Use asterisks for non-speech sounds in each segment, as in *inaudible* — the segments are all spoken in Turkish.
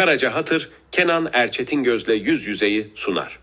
Karaca Hatır, Kenan Erçetin Göz'le Yüz Yüzeyi sunar.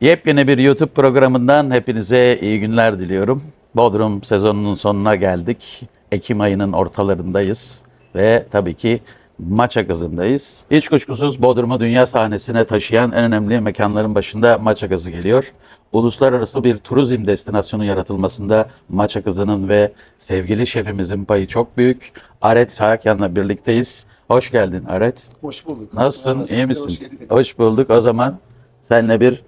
Yepyeni bir YouTube programından hepinize iyi günler diliyorum. Bodrum sezonunun sonuna geldik. Ekim ayının ortalarındayız ve tabii ki Maça Gazı'ndayız. Hiç kuşkusuz Bodrum'u dünya sahnesine taşıyan en önemli mekanların başında Maça Gazı geliyor. Uluslararası bir turizm destinasyonu yaratılmasında Maça Gazı'nın ve sevgili şefimizin payı çok büyük. Aret Saakyan'la birlikteyiz. Hoş geldin Aret. Hoş bulduk. Nasılsın? Hoş İyi misin? hoş. Hoş bulduk. O zaman seninle bir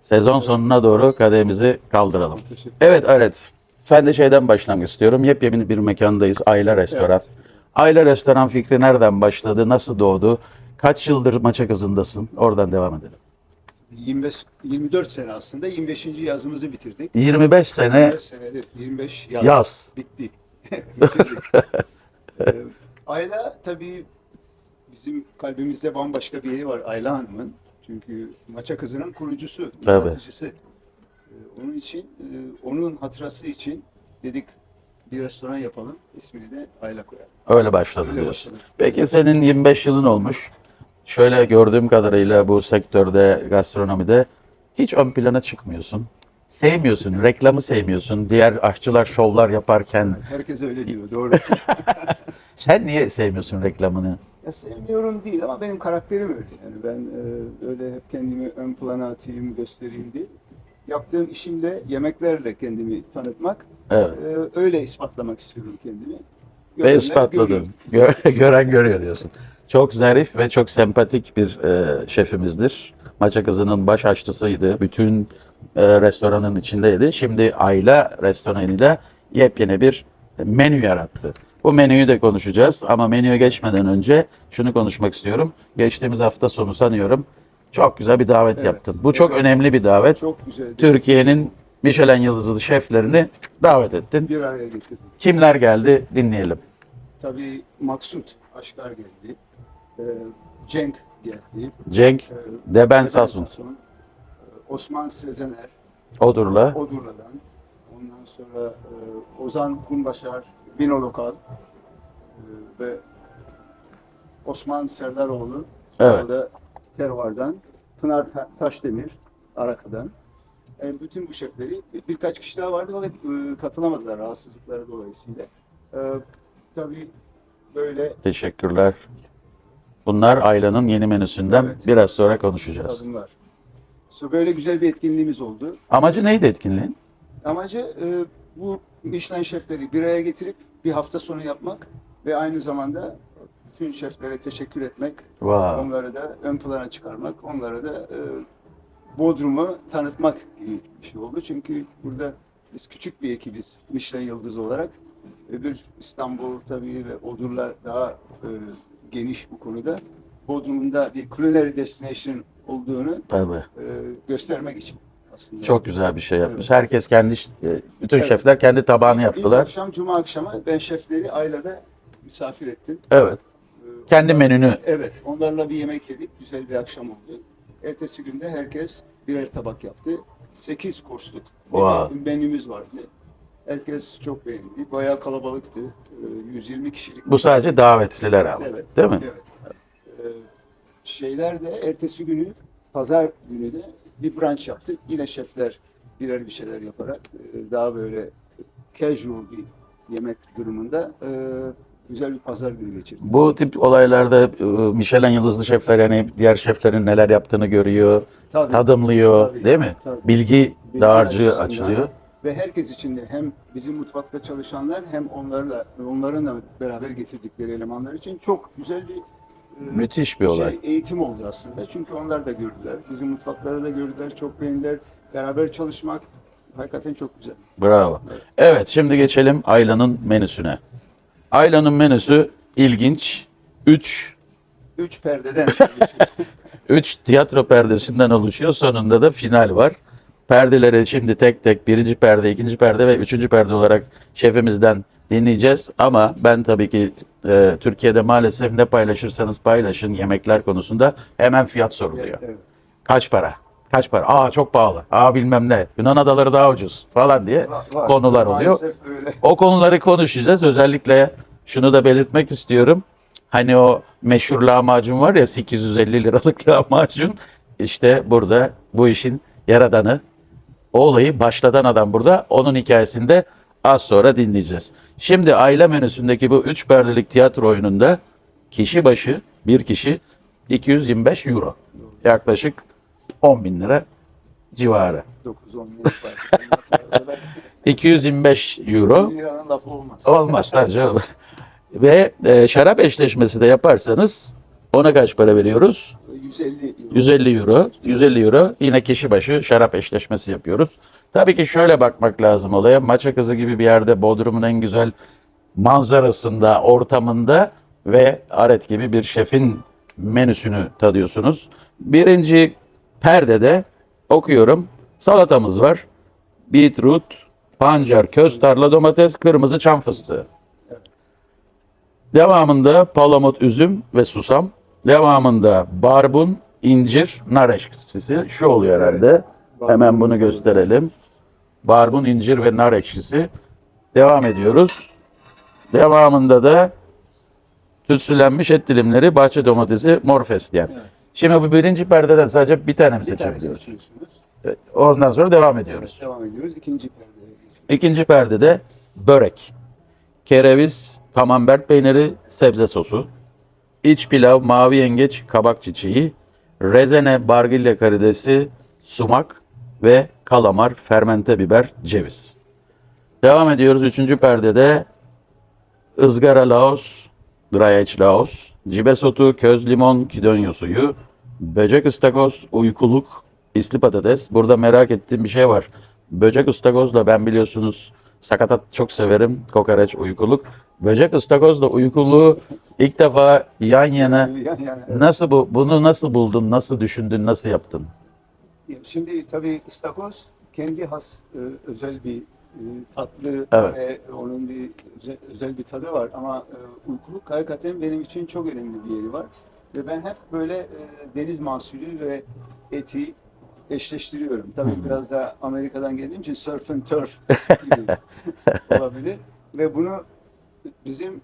sezon sonuna doğru kadehimizi kaldıralım. Evet Aret. Sen de şeyden başlamak istiyorum. Yepyeni bir mekandayız. Ayla Restoran. Ayla Restoran fikri nereden başladı? Nasıl doğdu? Kaç yıldır maça kızındasın? Oradan devam edelim. 25 24 sene aslında 25. yazımızı bitirdik. 25 sene 25 senedir 25 yaz, Yaz. bitti. *laughs* Bitirdik. *laughs* Ayla tabii bizim kalbimizde bambaşka bir yeri var Ayla Hanım'ın. Çünkü Maça Kızı'nın kurucusu, Tabii. yaratıcısı. Ee, onun için, e, onun hatırası için dedik bir restoran yapalım. İsmini de Ayla koyalım. öyle başladı Öyle diyorsun. başladı. Peki senin 25 yılın olmuş. Şöyle gördüğüm kadarıyla bu sektörde, gastronomide hiç ön plana çıkmıyorsun. Sevmiyorsun, reklamı sevmiyorsun. Diğer aşçılar şovlar yaparken Herkes öyle diyor, doğru. *laughs* sen niye sevmiyorsun reklamını? Ya sevmiyorum değil ama benim karakterim öyle. Yani ben e, öyle hep kendimi ön plana atayım, göstereyim değil. Yaptığım işimle, yemeklerle kendimi tanıtmak, Evet. e, öyle ispatlamak istiyorum kendimi. Ve Görenler ispatladın. görüyor. Gö- *laughs* Gören görüyor diyorsun. Çok zarif ve çok sempatik bir e, şefimizdir. Maça kızının baş aşçısıydı. Bütün e, restoranın içindeydi. Şimdi Ayla restoranıyla yepyeni bir menü yarattı. Bu menüyü de konuşacağız ama menüye geçmeden önce şunu konuşmak istiyorum. Geçtiğimiz hafta sonu sanıyorum çok güzel bir davet Evet. yaptın. Bu çok önemli bir davet. Çok güzel. Türkiye'nin Michelin yıldızlı şeflerini davet ettin. Bir araya getirdim. Kimler geldi dinleyelim. Tabii Maksut Aşkar geldi. E, Cenk geldi. Cenk E, Deben Sasun. e, Osman Sezener. Odur'la. Odurla'dan. Ondan sonra e, Ozan Kunbaşar, Bino Lokal e, ve Osman Serdaroğlu. Evet. O da Tervar'dan. Pınar Ta- Taşdemir, Araka'dan. E, bütün bu şefleri bir- birkaç kişi daha vardı fakat e, katılamadılar rahatsızlıkları dolayısıyla. E, tabii böyle Teşekkürler. Bunlar Ayla'nın yeni menüsünden Evet. biraz sonra konuşacağız. tadımlar. Böyle güzel bir etkinliğimiz oldu. Amacı neydi etkinliğin? Amacı e, bu Michelin şefleri bir araya getirip bir hafta sonu yapmak ve aynı zamanda bütün şeflere teşekkür etmek, Wow. onları da ön plana çıkarmak, onlara da e, Bodrum'u tanıtmak gibi bir şey oldu. Çünkü burada biz küçük bir ekibiz Michelin yıldızı olarak. Öbür İstanbul tabii ve Odur'la daha e, geniş bu konuda. Bodrum'un da bir culinary destination olduğunu Tabii. e, göstermek için aslında. Çok güzel bir şey yapmış. Evet. Herkes kendi e, bütün Evet. şefler kendi tabağını İlk yaptılar. akşam Cuma akşamı ben şefleri Ayla'da misafir ettim. Evet. Ee, Kendi menünü. Evet, onlarla bir yemek yedik. Güzel bir akşam oldu. Ertesi günde herkes birer tabak yaptı. 8 kursluk bir menümüz vardı. Herkes çok beğendi. Bayağı kalabalıktı. Ee, 120 kişilik. Bu sadece davetliler ama. Evet. Değil mi? Evet. Ee, şeyler de ertesi günü, pazar günü de bir brunch yaptık. Yine şefler birer bir şeyler yaparak e, daha böyle casual bir yemek durumunda e, güzel bir pazar günü geçirdik. Bu tip olaylarda e, Michelin yıldızlı şefler yani diğer şeflerin neler yaptığını görüyor, Tabii. tadımlıyor, Tabii. değil mi? Tabii. Bilgi Bilgi dağarcığı açılıyor. Ve herkes için de hem bizim mutfakta çalışanlar hem onlarla onların da beraber getirdikleri elemanlar için çok güzel bir e, Müthiş bir olay. şey, eğitim oldu aslında. Çünkü onlar da gördüler. Bizim mutfakları da gördüler, çok beğendiler. Beraber çalışmak hakikaten çok güzel. Bravo. Evet şimdi geçelim Ayla'nın menüsüne. Ayla'nın menüsü ilginç. 3 Üç perdeden *laughs* 3 tiyatro perdesinden oluşuyor. Sonunda da final var. Perdeleri şimdi tek tek birinci perde, ikinci perde ve üçüncü perde olarak şefimizden dinleyeceğiz. Ama ben tabii ki e, Türkiye'de maalesef ne paylaşırsanız paylaşın yemekler konusunda hemen fiyat soruluyor. Kaç para? Kaç para? Aa çok pahalı. Aa bilmem ne. Yunan adaları daha ucuz falan diye Var- var. konular oluyor. Maalesef öyle. O konuları konuşacağız. Özellikle şunu da belirtmek istiyorum. Hani o meşhur lahmacun var ya 850 liralık *laughs* lahmacun. İşte burada bu işin yaradanı. O olayı başlatan adam burada. Onun hikayesini de az sonra dinleyeceğiz. Şimdi aile menüsündeki bu 3 perdelik tiyatro oyununda kişi başı bir kişi 225 euro. Yaklaşık 10 bin lira civarı. 9-10 yıl saat. 225 euro Liranın lafı olmaz. olmaz canım. Ve e, şarap eşleşmesi de yaparsanız ona kaç para veriyoruz? 150 euro. 150 euro. 150 euro yine kişi başı şarap eşleşmesi yapıyoruz. Tabii ki şöyle bakmak lazım olaya. Maça kızı gibi bir yerde Bodrum'un en güzel manzarasında, ortamında ve Aret gibi bir şefin menüsünü tadıyorsunuz. Birinci perdede okuyorum. Salatamız var. Beetroot, pancar, köz, tarla domates, kırmızı çam fıstığı. Devamında palamut, üzüm ve susam. Devamında barbun, incir, nar ekşisi. Şu oluyor herhalde. Hemen bunu gösterelim. Barbun, incir ve nar ekşisi. Devam ediyoruz. Devamında da tütsülenmiş et dilimleri, bahçe domatesi, mor fesleğen. Şimdi bu birinci perdeden sadece bir tane mi seçebiliyoruz? Evet, Ondan sonra devam ediyoruz. Devam ediyoruz. İkinci geçiyoruz. İkinci perdede börek, kereviz, kamembert peyniri, sebze sosu, iç pilav, mavi yengeç, kabak çiçeği, rezene, bargilya karidesi, sumak ve kalamar, fermente biber, ceviz. Devam ediyoruz. Üçüncü perdede ızgara laos, dry aged laos, cibe sotu, köz limon, kidonyo suyu, böcek ıstakoz, uykuluk, isli patates. Burada merak ettiğim bir şey var. Böcek ıstakozla ben biliyorsunuz sakatat çok severim. Kokoreç, uykuluk. Böcek ıstakozla uykuluğu ilk defa yan yana *laughs* nasıl bu bunu nasıl buldun, nasıl düşündün, nasıl yaptın? Şimdi tabii istakoz kendi has e, özel bir e, tatlı Evet. ve onun bir özel, özel bir tadı var ama e, uykuluk hakikaten benim için çok önemli bir yeri var. Ve ben hep böyle e, deniz mahsulü ve eti eşleştiriyorum. Tabii Hı. biraz da Amerika'dan geldiğim için surf and turf *laughs* gibi olabilir. Ve bunu bizim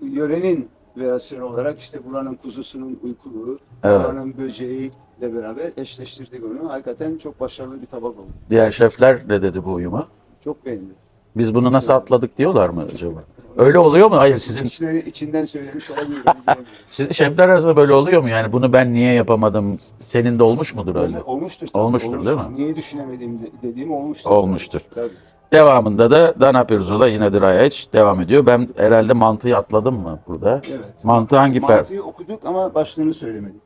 yörenin versiyonu olarak işte buranın kuzusunun uykuluğu, Evet. buranın böceğiyle beraber eşleştirdik onu. Hakikaten çok başarılı bir tabak oldu. Diğer şefler ne dedi bu uyuma? Çok beğendim. Biz bunu nasıl atladık diyorlar mı acaba? Öyle oluyor mu? Hayır sizin İçleri içinden söylemiş olabilir. *laughs* sizin şefler arasında böyle oluyor mu? Yani bunu ben niye yapamadım? Senin de olmuş mudur öyle? Olmuştur. tabii, Olmuştur, değil mi? Niye düşünemedim de- dediğim olmuştur. Olmuştur. Tabii. Devamında da dana pirzola yine aged devam ediyor. Ben herhalde mantıyı atladım mı burada? Evet. Mantı hangi per? Mantıyı okuduk ama başlığını söylemedik.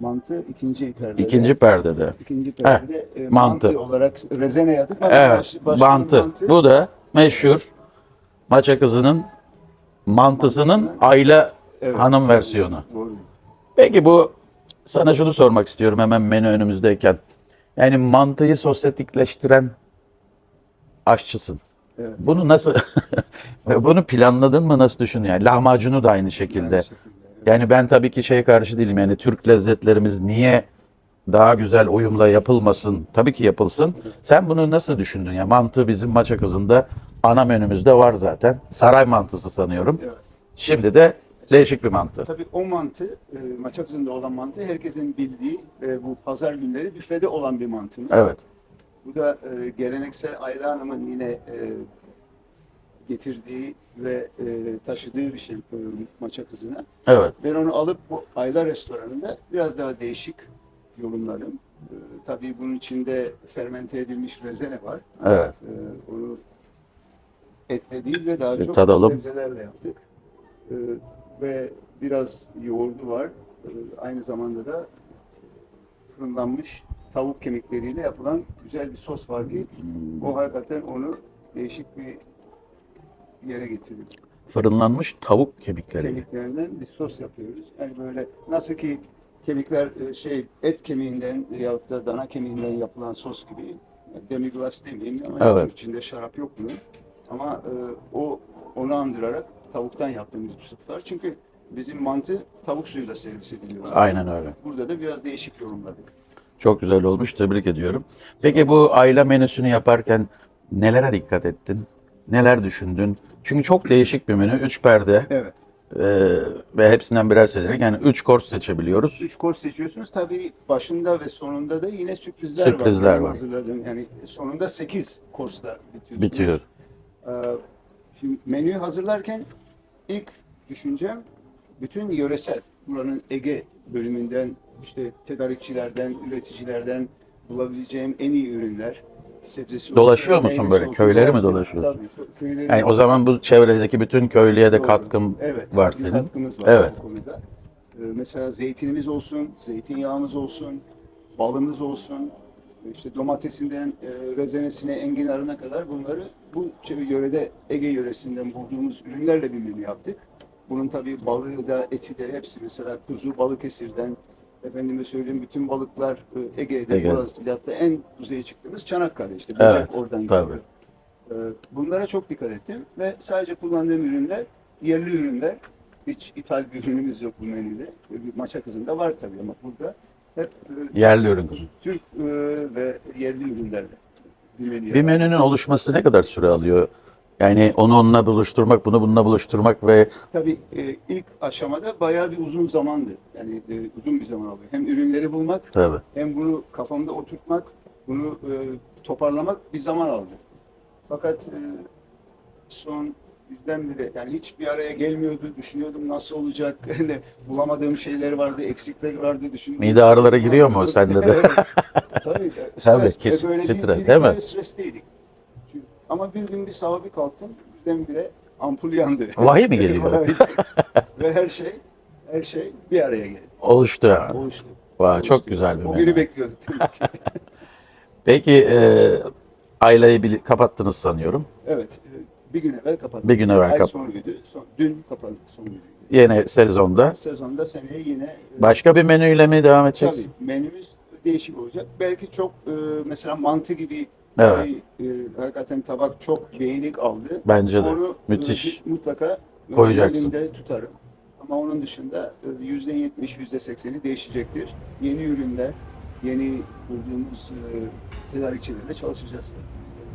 Mantı ikinci perdede. İkinci perdede. İkinci perdede e, mantı. mantı. olarak rezene yatıp ama Evet, baş- başlığı mantı. Bu da meşhur maça kızının mantısının ayla Evet. hanım versiyonu. Doğru. Peki bu sana şunu sormak istiyorum hemen menü önümüzdeyken. Yani mantıyı sosyetikleştiren aşçısın. Evet. Bunu nasıl *laughs* bunu planladın mı nasıl düşün yani lahmacunu da aynı şekilde. Aynı şekilde. Yani ben tabii ki şeye karşı değilim yani Türk lezzetlerimiz niye daha güzel uyumla yapılmasın? Tabii ki yapılsın. Sen bunu nasıl düşündün ya? Mantı bizim maça kızında ana menümüzde var zaten. Saray mantısı sanıyorum. Evet. Şimdi de değişik bir mantı. Tabii o mantı, e, maça kızında olan mantı herkesin bildiği e, bu pazar günleri büfede olan bir mantımız. Evet. Bu da e, geleneksel Ayla Hanım'ın yine e, getirdiği ve e, taşıdığı bir şey e, maça kızına. Evet. Ben onu alıp bu Ayla restoranında biraz daha değişik yorumladım. E, tabii bunun içinde fermente edilmiş rezene var. Evet. E, onu etle değil de daha Bir çok tadalım. sebzelerle yaptık. E, ve biraz yoğurdu var. E, aynı zamanda da fırınlanmış tavuk kemikleriyle yapılan güzel bir sos var ki o hakikaten onu değişik bir yere getiriyor. Fırınlanmış tavuk kemikleri. Kemiklerinden bir sos yapıyoruz. Yani böyle nasıl ki kemikler e, şey et kemiğinden yahut da dana kemiğinden yapılan sos gibi yani demi-glace demeyeyim ama Evet. içinde şarap yok bunun. Ama e, o onu andırarak tavuktan yaptığımız bir sos var. Çünkü bizim mantı tavuk suyuyla servis ediliyor. Aynen öyle. Burada da biraz değişik yorumladık. Çok güzel olmuş. Tebrik ediyorum. Peki bu aile menüsünü yaparken nelere dikkat ettin? Neler düşündün? Çünkü çok değişik bir menü. Üç perde. Evet. Ee, ve hepsinden birer seçenek. Yani 3 kors seçebiliyoruz. Üç kors seçiyorsunuz. Tabii başında ve sonunda da yine sürprizler, Sürprizler var. Hazırladığım. Yani sonunda 8 korsla bitiyor. Bitiyor. Ee, Şimdi menüyü hazırlarken ilk düşüncem bütün yöresel, buranın Ege bölümünden, işte tedarikçilerden, üreticilerden bulabileceğim en iyi ürünler. Sebzesi Dolaşıyor olsun, musun böyle? Köyleri mi dolaşıyorsun? Tabii, köyleri Yani o zaman bu çevredeki bütün köylüye de Doğru. katkım evet, var bir senin. katkımız var Evet. bu konuda. Ee, mesela zeytinimiz olsun, zeytinyağımız olsun, balımız olsun, işte domatesinden e, rezenesine, enginarına kadar bunları bu ç- yörede Ege yöresinden bulduğumuz ürünlerle bir menü yaptık. Bunun tabii balığı da eti de hepsi mesela kuzu Balıkesir'den efendime söyleyeyim bütün balıklar e, Ege'de Ege. hatta en kuzeye çıktığımız Çanakkale işte böcek Evet, oradan tabii. geliyor. Ee, Bunlara çok dikkat ettim ve sadece kullandığım ürünler yerli ürünler. Hiç ithal bir ürünümüz yok bu menüde. Bir maça kızında var tabii ama burada hep e, Yerli ürün kızım. Türk e, ve yerli ürünlerle bir menü Bir menünün oluşması ne kadar süre alıyor? Yani onu onunla buluşturmak, bunu bununla buluşturmak ve Tabii e, ilk aşamada bayağı bir uzun zamandı. Yani e, uzun bir zaman alıyor. Hem ürünleri bulmak tabii. hem bunu kafamda oturtmak, bunu e, toparlamak bir zaman aldı. Fakat e, son birdenbire yani hiç bir araya gelmiyordu. Düşünüyordum nasıl olacak. *laughs* Hani bulamadığım şeyler vardı, eksikler vardı. Düşündüm. Mide ağrıları giriyor mu sende de? Tabii. *laughs* e, Tabii, stres. kesin. Böyle bir- Stres, bir değil mi? Stresteydik. Ama bir gün bir sabah bir kalktım. Birdenbire ampul yandı. Vahiy mi *laughs* geliyor? Ve her şey her şey bir araya geldi. Oluştu yani. Oluştu. Vay, çok Oluştu. güzel bir O günü bekliyorduk. *laughs* Peki e, aileyi bir kapattınız sanıyorum. Evet. e, Bir gün evvel kapattık. Bir gün evvel Ay kap- sonuydu. Son, dün kapandı sonuydu. Yeni sezonda. Sezonda seneye yine e, Başka bir menüyle mi devam edeceğiz? tabii menümüz değişik olacak. Belki çok e, mesela mantı gibi Evet. bir, e, hakikaten tabak çok beğenik aldı. Bence de. Onu e, Müthiş. mutlaka Koyacaksın. elimde tutarım. Ama onun dışında e, yüzde yetmiş, yüzde sekseni değişecektir. Yeni ürünler, yeni bulduğumuz e, tedarikçilerle çalışacağız.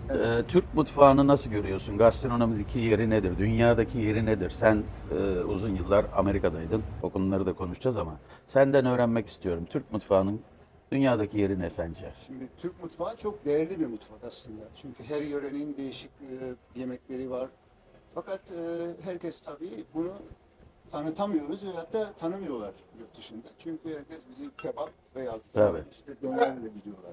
Ee, Türk mutfağını nasıl görüyorsun? Gastronomideki yeri nedir? Dünyadaki yeri nedir? Sen e, uzun yıllar Amerika'daydın. O konuları da konuşacağız ama senden öğrenmek istiyorum. Türk mutfağının dünyadaki yeri ne sence? Şimdi Türk mutfağı çok değerli bir mutfak aslında. Çünkü her yörenin değişik e, yemekleri var. Fakat e, herkes tabii bunu tanıtamıyoruz ve hatta tanımıyorlar yurt dışında. Çünkü herkes bizi kebap veya Tabii. işte dönerle biliyorlar.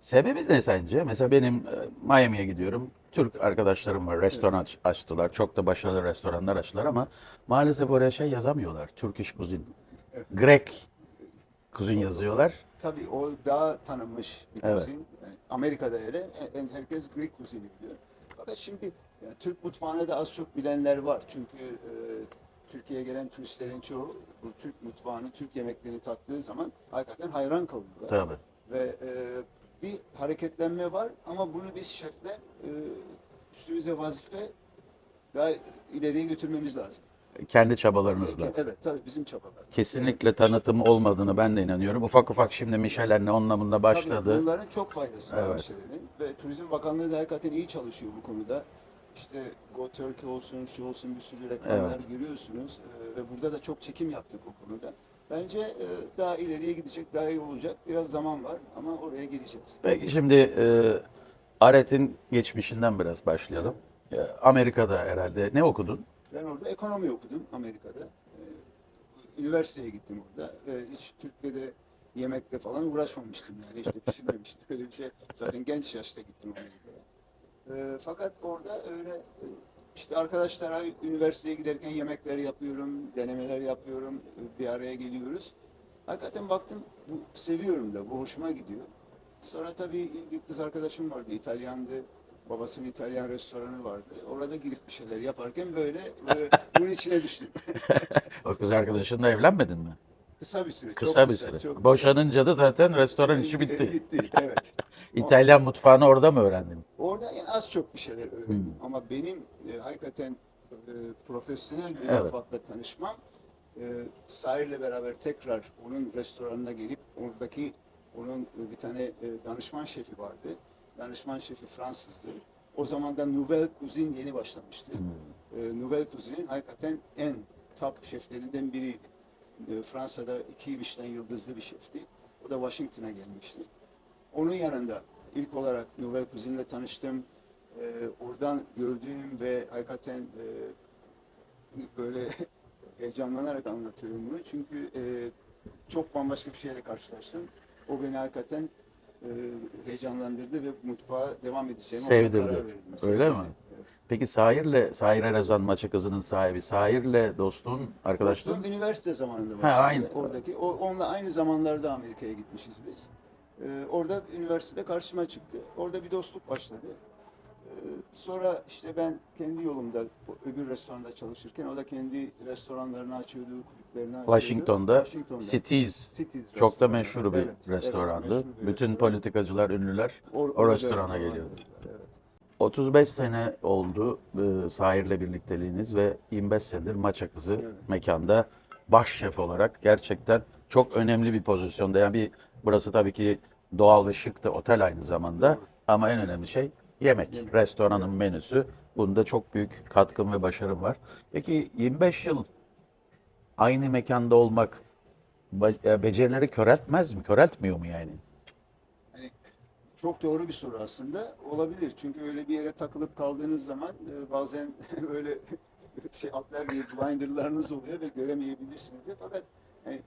Sebebi ne sence? Mesela benim e, Miami'ye gidiyorum. Türk arkadaşlarım var. Restoran aç- açtılar. Çok da başarılı restoranlar açtılar ama maalesef oraya şey yazamıyorlar. Turkish cuisine. Evet. Grek cuisine yazıyorlar. Tabii o daha tanınmış bir Evet. kusin. Yani Amerika'da öyle. e, e, Herkes Greek kusini biliyor. Fakat şimdi yani Türk mutfağını da az çok bilenler var. Çünkü e, Türkiye'ye gelen turistlerin çoğu bu Türk mutfağını, Türk yemeklerini tattığı zaman hakikaten hayran kalıyorlar. Tabii. Ve e, bir hareketlenme var ama bunu biz şefler e, üstümüze vazife daha ileriye götürmemiz lazım. Kendi çabalarınızla. Evet tabii bizim çabalar. Kesinlikle tanıtım olmadığını ben de inanıyorum. Ufak ufak şimdi Michelin'le onunla başladı. Tabii bunların çok faydası var Evet. Michelin. Ve Turizm Bakanlığı da hakikaten iyi çalışıyor bu konuda. İşte Go Turkey olsun, şu olsun bir sürü reklamlar Evet. görüyorsunuz. Ee, ve burada da çok çekim yaptık o konuda. Bence e, daha ileriye gidecek, daha iyi olacak. Biraz zaman var ama oraya geleceğiz. Peki şimdi e, Aret'in geçmişinden biraz başlayalım. E, Amerika'da herhalde ne okudun? Ben orada ekonomi okudum Amerika'da. Ee, üniversiteye gittim orada. Hiç Türkiye'de yemekle falan uğraşmamıştım yani. İşte pişirmemiştim. *laughs* Öyle bir şey. Zaten genç yaşta gittim Amerika'ya. Ee, fakat orada öyle işte arkadaşlara üniversiteye giderken yemekler yapıyorum, denemeler yapıyorum, bir araya geliyoruz. Hakikaten baktım bu seviyorum da, bu hoşuma gidiyor. Sonra tabii bir kız arkadaşım vardı, İtalyandı. Babasının İtalyan restoranı vardı. Orada girip bir şeyler yaparken böyle e, *laughs* bunun içine düştüm. O kız arkadaşınla evlenmedin mi? kısa bir süre. Kısa çok bir kısa, süre. çok kısa. Boşanınca da zaten restoran işi bitti. Bitti, evet. *laughs* İtalyan mutfağını orada mı öğrendin? Orada yani az çok bir şeyler öğrendim. Hmm. Ama benim e, hakikaten e, profesyonel bir Evet. mutfakla tanışmam e, Sahir'le beraber tekrar onun restoranına gelip oradaki onun e, bir tane e, danışman şefi vardı. Danışman şefi Fransızdı. O zaman da Nouvelle Cuisine yeni başlamıştı. Hmm. E, Nouvelle Cuisine'in hakikaten en top şeflerinden biriydi. E, Fransa'da iki Michelin yıldızlı bir şefti. O da Washington'a gelmişti. Onun yanında ilk olarak Nouvelle Cuisine'le tanıştım. E, oradan gördüğüm ve hakikaten e, böyle *laughs* heyecanlanarak anlatıyorum bunu. Çünkü e, çok bambaşka bir şeyle karşılaştım. O beni hakikaten e, heyecanlandırdı ve mutfağa devam edeceğime Sevdirdi. Öyle mi? Evet. Peki Sahir'le, Sahir Erezan maçı kızının sahibi. Sahir'le dostluğun, arkadaşlığın? Dostum üniversite zamanında Ha, başladı. aynı. Oradaki. O, onunla aynı zamanlarda Amerika'ya gitmişiz biz. Ee, orada üniversitede karşıma çıktı. Orada bir dostluk başladı. Ee, sonra işte ben kendi yolumda öbür restoranda çalışırken o da kendi restoranlarını açıyordu. Washington'da. Cities çok da meşhur bir restorandı. Bütün politikacılar, ünlüler O, restorana geliyordu. Evet. 35 sene oldu e, Sahir'le birlikteliğiniz ve 25 senedir Maça Kızı mekanda baş şef olarak gerçekten çok önemli bir pozisyonda. Yani bir burası tabii ki doğal ve şık da otel aynı zamanda ama en önemli şey yemek. Yemek. Restoranın menüsü. Bunda çok büyük katkım ve başarım var. Peki 25 yıl aynı mekanda olmak e, becerileri köreltmez mi? Köreltmiyor mu yani? Hani çok doğru bir soru aslında. Olabilir. Çünkü öyle bir yere takılıp kaldığınız zaman e, bazen *laughs* öyle şey atlar gibi blinderlarınız oluyor ve göremeyebilirsiniz de. Fakat hani,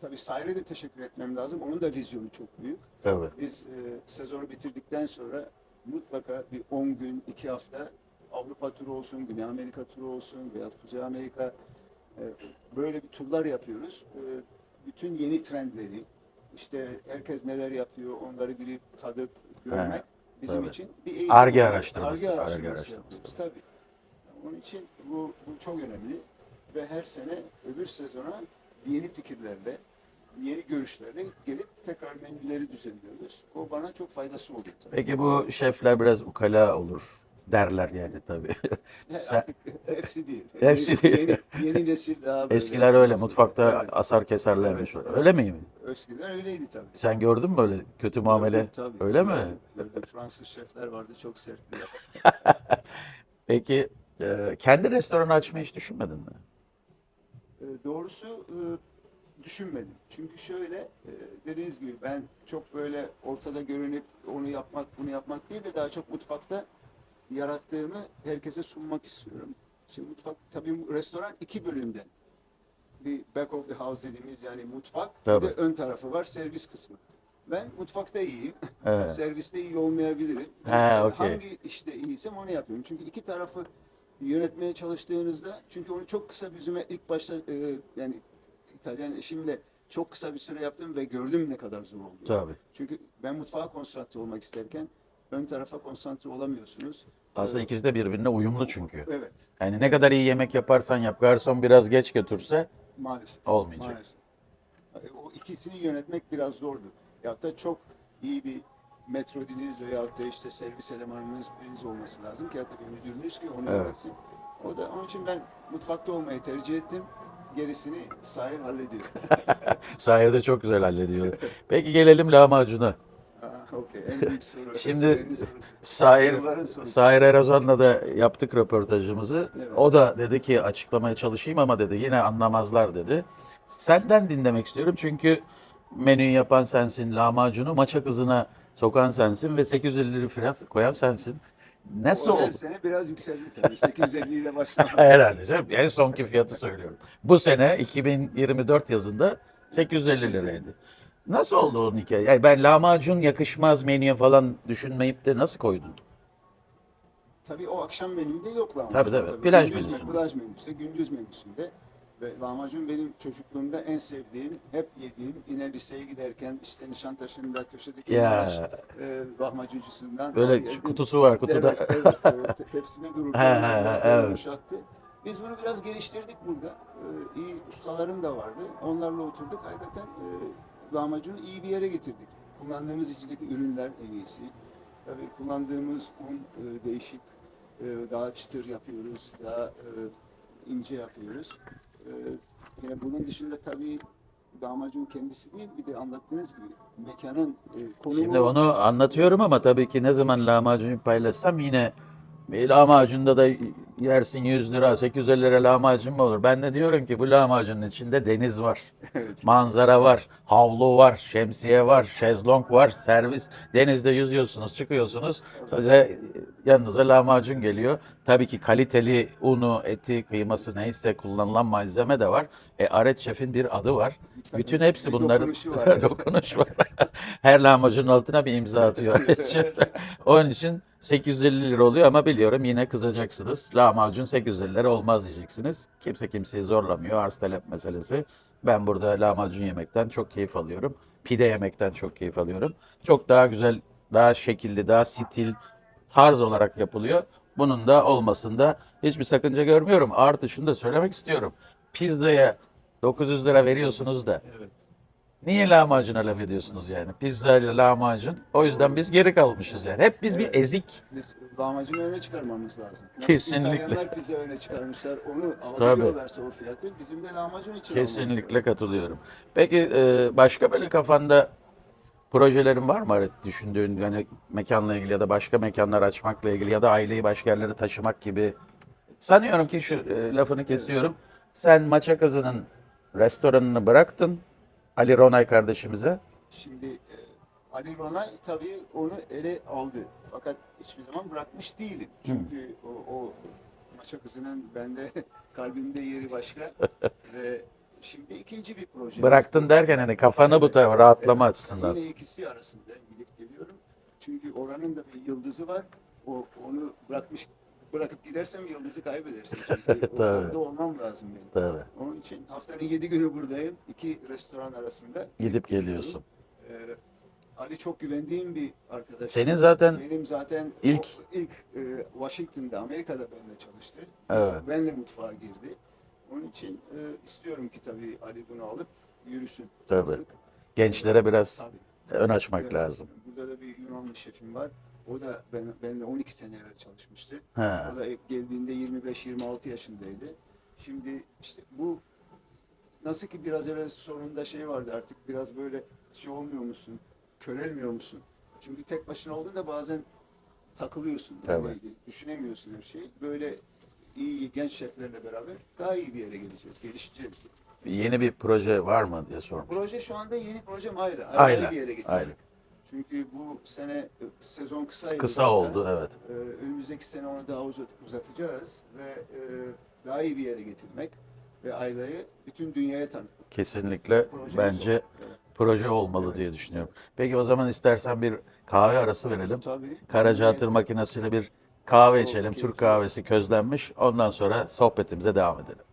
tabii Sayra'ya de teşekkür etmem lazım. Onun da vizyonu çok büyük. Evet. Biz e, sezonu bitirdikten sonra mutlaka bir 10 gün, 2 hafta Avrupa turu olsun, Güney Amerika turu olsun veya Kuzey Amerika böyle bir turlar yapıyoruz. E, bütün yeni trendleri, işte herkes neler yapıyor, onları bilip tadıp görmek Evet, bizim tabii. için bir eğitim. Ar-Ge araştırması, Ar-Ge araştırması araştırması. yapıyoruz tabii. Onun için bu, bu çok önemli ve her sene öbür sezona yeni fikirlerle, yeni görüşlerle gelip tekrar menüleri düzenliyoruz. O bana çok faydası oluyor tabii. Peki bu şefler biraz ukala olur derler yani tabii. *laughs* Sen- Artık hepsi değil. *laughs* Hepsi yeni, değil. Yeni, yeni nesil daha böyle. Eskiler öyle mutfakta Evet. asar keserlermiş. Evet. Öyle mi? Eskiden öyleydi tabii. Sen gördün mü öyle kötü muamele? Tabii, tabii. Öyle mi? Böyle Fransız şefler vardı çok serttiler. *laughs* Peki e, kendi restoranı açmayı hiç düşünmedin mi? E, doğrusu e, düşünmedim. Çünkü şöyle e, dediğiniz gibi ben çok böyle ortada görünüp onu yapmak bunu yapmak değil de daha çok mutfakta yarattığımı herkese sunmak istiyorum. Şimdi mutfak tabii restoran iki bölümden. Bir back of the house dediğimiz yani mutfak bir Tabii. de ön tarafı var servis kısmı. Ben mutfakta iyiyim. Evet. *laughs* Serviste iyi olmayabilirim. Yani okey. Hangi işte iyiysem onu yapıyorum. Çünkü iki tarafı yönetmeye çalıştığınızda çünkü onu çok kısa bir süre ilk başta e, yani İtalyan eşimle çok kısa bir süre yaptım ve gördüm ne kadar zor olduğunu. Tabii. Çünkü ben mutfağa konsantre olmak isterken ön tarafa konsantre olamıyorsunuz. Aslında Ee, ikisi de birbirine uyumlu çünkü. Evet, Yani ne kadar iyi yemek yaparsan yap, garson biraz geç götürse maalesef. olmayacak. Maalesef. O ikisini yönetmek biraz zordu. Ya da çok iyi bir metrodiniz veyahut da işte servis elemanınız biriniz olması lazım ki hatta bir müdürünüz ki onu Evet. O da onun için ben mutfakta olmayı tercih ettim. Gerisini sahil hallediyor. *laughs* Sahilde çok güzel hallediyor. *laughs* Peki gelelim lahmacuna. Okey, en büyük soru. *laughs* Şimdi da yaptık röportajımızı. Evet. O da dedi ki açıklamaya çalışayım ama dedi yine anlamazlar dedi. Senden dinlemek istiyorum çünkü menüyü yapan sensin, lahmacunu maça kızına sokan sensin ve 850 lira fiyat koyan sensin. Nasıl O her oldu? sene biraz yükseldi tabii. 850 ile *laughs* başlamadı. Herhalde canım. En sonki fiyatı söylüyorum. Bu sene 2024 yazında 850 liraydı. Nasıl oldu onun hikaye? Yani ben lahmacun yakışmaz menüye falan düşünmeyip de nasıl koydun? Tabii o akşam menümde yok lahmacun. Tabii, tabii. Plaj gündüz, menüsünde. Plaj menüsünde, gündüz menüsünde. Ve lahmacun benim çocukluğumda en sevdiğim, hep yediğim, yine liseye giderken işte Nişantaşı'nda köşedeki Maraş Ya e, lahmacuncusundan. böyle aldım. kutusu var kutuda. Evet, evet, evet. *laughs* Te- Tepside dururken daha evet. yumuşattı. Biz bunu biraz geliştirdik burada. Ee, iyi ustalarım da vardı. Onlarla oturduk. Hakikaten e, lahmacunu iyi bir yere getirdik. Kullandığımız içindeki ürünler en iyisi. Tabii kullandığımız un e, değişik. E, daha çıtır yapıyoruz. Daha e, ince yapıyoruz. E, yine bunun dışında tabii lahmacun kendisi değil bir de anlattığınız gibi mekanın e, konumu Şimdi onu anlatıyorum ama tabii ki ne zaman lahmacunu paylaşsam yine lahmacunda da yersin 100 lira, 850 lira lahmacun mu olur? Ben de diyorum ki bu lahmacunun içinde deniz var. *laughs* Manzara var, havlu var, şemsiye var, şezlong var, servis. Denizde yüzüyorsunuz, çıkıyorsunuz. Size yanınıza lahmacun geliyor. Tabii ki kaliteli unu, eti, kıyması neyse kullanılan malzeme de var. E Aret Şef'in bir adı var. Bütün hepsi bunların dokunuşu *laughs* var. dokunuş var. *laughs* Her lahmacunun altına bir imza atıyor Aret Şef. Onun için 850 lira oluyor ama biliyorum yine kızacaksınız. Lahmacun 850 lira olmaz diyeceksiniz. Kimse kimseyi zorlamıyor. Arz talep meselesi. Ben burada lahmacun yemekten çok keyif alıyorum. Pide yemekten çok keyif alıyorum. Çok daha güzel, daha şekilli, daha stil, tarz olarak yapılıyor. Bunun da olmasında hiçbir sakınca görmüyorum. Artı şunu da söylemek istiyorum. Pizzaya 900 lira veriyorsunuz da Evet. Niye lahmacuna laf ediyorsunuz yani? Pizza ile lahmacun. O yüzden biz geri kalmışız yani. Hep biz bir ezik. Biz lahmacunu öne çıkarmamız lazım. Nasıl Kesinlikle. İtalyanlar pizza öne çıkarmışlar. Onu alabiliyorlarsa o fiyatı bizim de lahmacun için almamız Kesinlikle lazım. katılıyorum. Peki e, başka böyle kafanda projelerin var mı Aret? düşündüğün yani mekanla ilgili ya da başka mekanlar açmakla ilgili ya da aileyi başka yerlere taşımak gibi? Sanıyorum ki şu e, lafını kesiyorum. Sen Maça Kızı'nın restoranını bıraktın Ali Ronay kardeşimize. Şimdi e, Ali Ronay tabii onu ele aldı. Fakat hiçbir zaman bırakmış değilim. Çünkü o, o maça kızının bende *laughs* kalbimde yeri başka. *laughs* Ve şimdi ikinci bir proje. Bıraktın derken hani kafanı bu tarafa rahatlama açısından. Yine ikisi arasında gidip geliyorum. Çünkü oranın da bir yıldızı var. O onu bırakmış bırakıp gidersem yıldızı kaybedersin. *laughs* Çünkü orada olmam lazım benim. Tabii. Onun için haftanın yedi günü buradayım. İki restoran arasında. Gidip geliyorsun. Ee, Ali çok güvendiğim bir arkadaş. Senin zaten benim zaten ilk- o- ilk e, Washington'da Amerika'da benimle çalıştı. Evet. Benimle mutfağa girdi. Onun için e, istiyorum ki tabii Ali bunu alıp yürüsün. Tabii. Gençlere biraz Tabii. ön açmak Evet. lazım. Burada da bir Yunanlı şefim var. O da ben, benimle 12 sene evvel çalışmıştı. Ha. O da geldiğinde 25-26 yaşındaydı. Şimdi işte bu nasıl ki biraz evvel sorunda şey vardı artık biraz böyle şey olmuyor musun? Körelmiyor musun? Çünkü tek başına olduğunda bazen takılıyorsun. Yani Evet. düşünemiyorsun her şeyi. Böyle iyi genç şeflerle beraber daha iyi bir yere geleceğiz, gelişeceğiz. Yeni bir proje var mı diye sormuş. Proje şu anda yeni projem ayrı. Ayrı, Ayrı bir yere getirmek. ayrı. Çünkü bu sene e, sezon kısa. Kısa oldu evet. Ee, önümüzdeki sene onu daha uzat- uzatacağız ve e, daha iyi bir yere getirmek ve Ayla'yı bütün dünyaya tanıtmak. Kesinlikle Projemiz bence o. Evet. proje olmalı Evet. diye düşünüyorum. Peki o zaman istersen bir kahve arası verelim. Tabii. Karaca Hatır makinesiyle bir kahve içelim. Türk kahvesi közlenmiş. Ondan sonra sohbetimize devam edelim.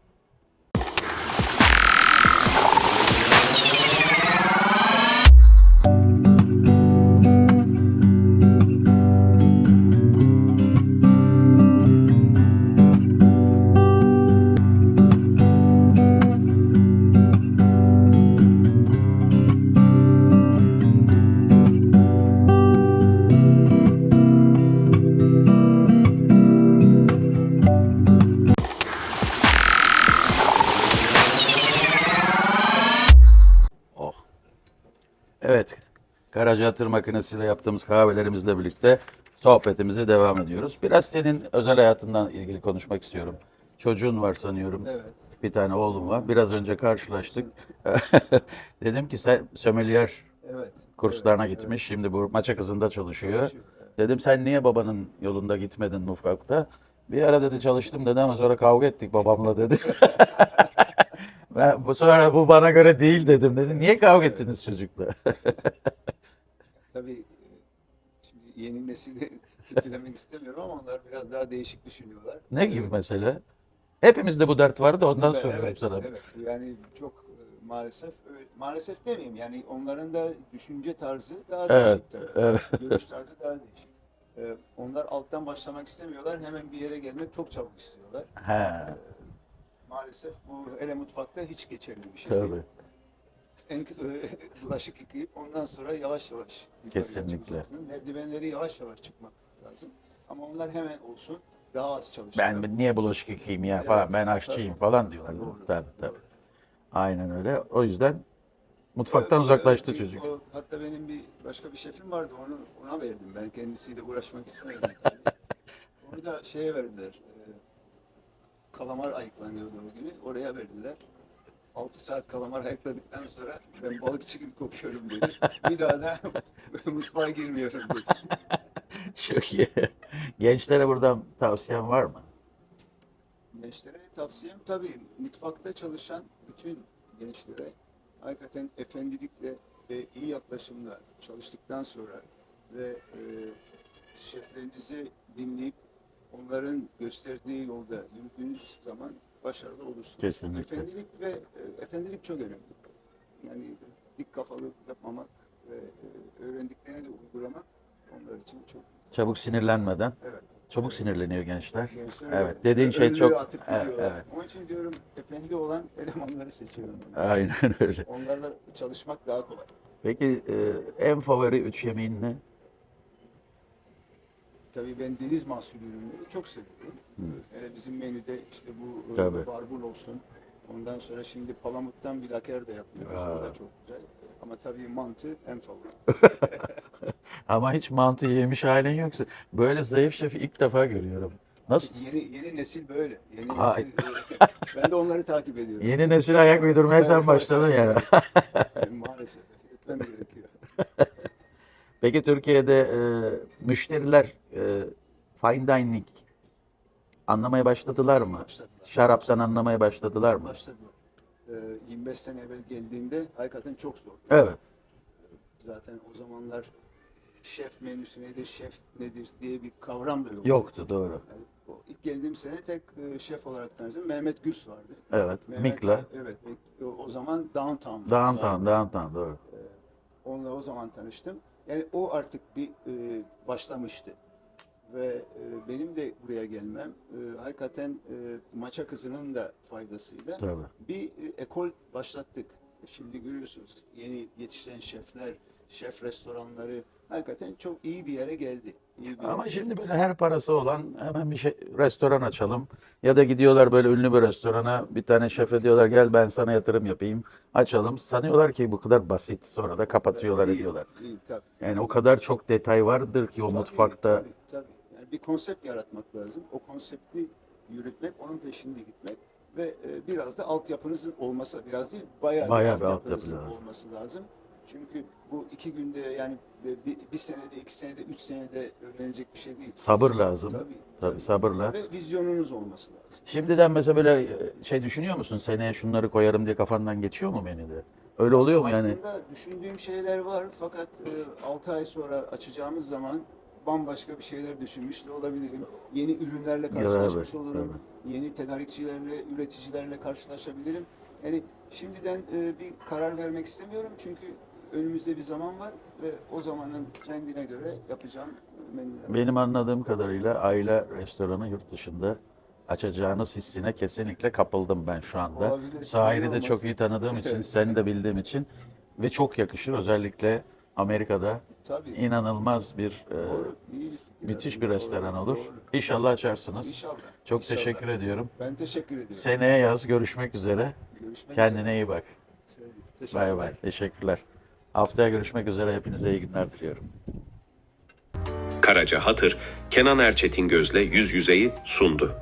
Karaca Hatır makinesiyle yaptığımız kahvelerimizle birlikte sohbetimize devam ediyoruz. Biraz senin özel hayatından ilgili konuşmak istiyorum. Çocuğun var sanıyorum. Evet. Bir tane oğlum var. Biraz önce karşılaştık. *laughs* Dedim ki sen sömeliyer Evet. kurslarına Evet, gitmiş. Şimdi bu maça kızında çalışıyor. Çalışıyor, evet. Dedim sen niye babanın yolunda gitmedin mutfakta? Bir ara dedi çalıştım dedi ama sonra kavga ettik babamla dedi. *laughs* ben bu sonra bu bana göre değil dedim dedi. Niye kavga ettiniz çocukla? *laughs* Tabii e, şimdi yeni nesili *laughs* kötülemek istemiyorum ama onlar biraz daha değişik düşünüyorlar. ne gibi mesela? Hepimizde bu dert vardı ondan Evet, soruyorum evet, sana. Evet, yani çok e, maalesef öyle- maalesef demeyeyim yani onların da düşünce tarzı daha Evet, değişik. tabii. evet. *laughs* Görüş tarzı daha değişik. E, onlar alttan başlamak istemiyorlar. Hemen bir yere gelmek çok çabuk istiyorlar. He, Maalesef bu hele mutfakta hiç geçerli bir şey tabii. En, e, *laughs* bulaşık yıkayıp ondan sonra yavaş yavaş Kesinlikle. Merdivenleri yavaş yavaş çıkmak lazım. Ama onlar hemen olsun. Daha az çalışıyorlar. Ben niye bulaşık yıkayayım ya falan Evet, ben aşçıyım tabii. falan diyorlar. Doğru, Tabii tabii. doğru. Aynen öyle. O yüzden mutfaktan Evet, uzaklaştı evet, çocuk. o- hatta benim bir başka bir şefim vardı onu ona verdim. Ben kendisiyle uğraşmak istemedim. *laughs* onu da şeye verdiler. kalamar ayıklanıyordu o günü. Oraya verdiler. 6 saat kalamar ayıkladıktan sonra ben balıkçı gibi kokuyorum dedi. Bir daha da *laughs* mutfağa girmiyorum dedi. *laughs* Çok iyi. Gençlere buradan tavsiyen var mı? Gençlere tavsiyem tabii mutfakta çalışan bütün gençlere hakikaten efendilikle ve iyi yaklaşımla çalıştıktan sonra ve e, şeflerinizi dinleyip onların gösterdiği yolda yürüdüğünüz zaman başarılı olursunuz. Kesinlikle. Efendilik ve e, efendilik çok önemli. Yani dik kafalı yapmamak ve e, öğrendiklerini de uygulamak onlar için çok Çabuk sinirlenmeden. evet. Çabuk sinirleniyor gençler. Gençler Evet, dediğin şey çok- atıp evet, gidiyorlar. evet. Onun için diyorum efendi olan elemanları seçiyorum. Aynen öyle. Onlarla çalışmak daha kolay. Peki e, en favori üç yemeğin ne? Tabii ben deniz mahsulü ürünleri çok seviyorum. Hele bizim menüde işte bu e, Tabii. barbun olsun. Ondan sonra şimdi palamuttan bir laker de yapıyoruz. O Aa. da çok güzel. Ama tabii mantı en favori. *laughs* Ama hiç mantı yemiş halin yoksa. Böyle zayıf şefi ilk defa görüyorum. Nasıl? Yeni yeni nesil böyle. Yeni Ay. nesil, e, *laughs* ben de onları takip ediyorum. Yeni nesil ayak uydurmaya sen Evet, başladın evet. yani. Yani maalesef etmem gerekiyor. *laughs* Peki Türkiye'de e, müşteriler e, fine dining anlamaya başladılar mı? Başladılar. Şaraptan anlamaya başladılar mı? Başladılar. Ee, 25 sene evvel geldiğimde hakikaten çok zor. Evet. Zaten o zamanlar şef menüsü nedir, şef nedir diye bir kavram da yoktu. Yoktu doğru. Yani o ilk geldiğim sene tek e, şef olarak tanıdım. Mehmet Gürs vardı. Evet. Mehmet, Mikla. Evet. o- O zaman Downtown. Downtown, downtown doğru. Onunla o zaman tanıştım. Yani o artık bir e, başlamıştı. Ve e, benim de buraya gelmem e, hakikaten e, maça kızının da faydasıyla Tabii. bir e, ekol başlattık. Şimdi görüyorsunuz yeni yetişen şefler, şef restoranları hakikaten çok iyi bir yere geldi. Ama şimdi böyle her parası olan hemen bir şey restoran açalım. Ya da gidiyorlar böyle ünlü bir restorana bir tane şefe diyorlar gel ben sana yatırım yapayım açalım. Sanıyorlar ki bu kadar basit sonra da kapatıyorlar Değil, ediyorlar. değil, tabii. Yani o kadar çok detay vardır ki o Tabii, mutfakta. Tabii, tabii. Yani bir konsept yaratmak lazım. O konsepti yürütmek, onun peşinde gitmek ve e, biraz da altyapınızın olması, biraz değil, bayağı, Bayağı bir altyapınızın altyapı lazım. olması lazım. Çünkü bu iki günde yani bir, bir senede, iki senede, üç senede öğrenecek bir şey değil. Sabır lazım. Tabii, Tabii sabırla. Ve vizyonunuz olması lazım. Şimdiden mesela böyle e, şey düşünüyor musun? Seneye şunları koyarım diye kafandan geçiyor mu menüde? Öyle oluyor mu yani? Aslında düşündüğüm şeyler var fakat 6 ay sonra açacağımız zaman bambaşka bir şeyler düşünmüş de olabilirim. Yeni ürünlerle karşılaşmış tabii, olurum. Yeni tedarikçilerle, üreticilerle karşılaşabilirim. Yani şimdiden e, bir karar vermek istemiyorum çünkü önümüzde bir zaman var ve o zamanın trendine göre yapacağım menüler. Benim anladığım kadarıyla aile restoranı yurt dışında açacağınız hissine kesinlikle kapıldım ben şu anda. Olabilir. Sahili de çok iyi tanıdığım için, seni de bildiğim için ve çok yakışır. Özellikle Amerika'da Tabii. inanılmaz bir e, Doğru, iyi fikir. müthiş bir Doğru, restoran olur. doğru. İnşallah açarsınız. İnşallah. Çok İnşallah. teşekkür ediyorum. Ben teşekkür ediyorum. Seneye yaz görüşmek üzere. Görüşmek Kendine iyi bak. üzere. Bay bay. Teşekkürler. Haftaya görüşmek üzere. Hepinize iyi günler diliyorum. Karaca Hatır, Kenan Erçetin Göz'le Yüz Yüze'yi sundu.